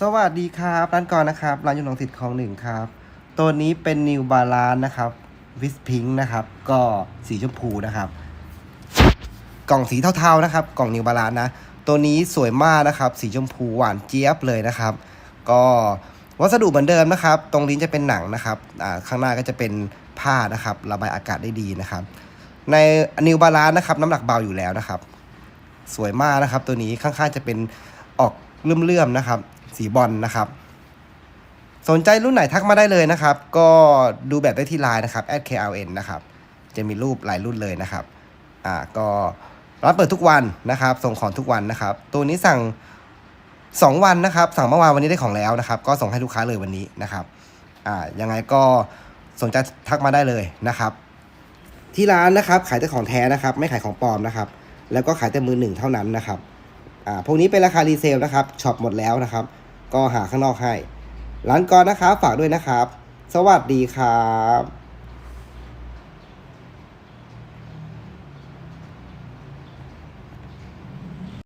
สวัสดีครับร้านก่อนนะครับร้านยุนองสิทธิ์ของหนึ่งครับ ตัวนี้เป็นนิวบาลานนะครับวิสพิงนะครับ ก็สีชมพูนะครับ กล่องสีเทาๆนะครับ กล่องนิวบาลานนะ ตัวนี้สวยมากนะครับ สีชมพูหวานเจี๊ยบเลยนะครับ ก็วัสดุเหมือนเดิมนะครับ ตรงลิ้นจะเป็นหนังนะครับอ่าข้างหน้าก็จะเป็นผ้านะครับ ระบายอากาศได้ดีนะครับ ในนิวบาลานนะครับ น้ำหนักเบาอยู่แล้วนะครับ สวยมากนะครับ ตัวนี้ข้างๆจะเป็นออกเลื่อมๆนะครับ สีบอลนะครับ สนใจรุ่นไหนทักมาได้เลยนะครับ ก็ดูแบบได้ที่ไลน์นะครับ @kln นะครับ จะมีรูปหลายรุ่นเลยนะครับ อ่าก็ร้านเปิดทุกวันนะครับ ส่งของทุกวันนะครับ ตัวนี้สั่ง 2 วันนะครับ สั่งเมื่อวานวันนี้ได้ของแล้วนะครับ ก็ส่งให้ลูกค้าเลยวันนี้นะครับอ่ายังไงก็สนใจทักมาได้เลยนะครับ ที่ร้านนะครับ ขายแต่ของแท้นะครับ ไม่ขายของปลอมนะครับ แล้วก็ขายแต่มือหนึ่งเท่านั้นนะครับอ่าพวกนี้เป็นราคารีเซลนะครับช็อปหมดแล้วนะครับ ก็หาข้างนอกให้ร้านกอนนะครับฝากด้วยนะครับ สวัสดีครับ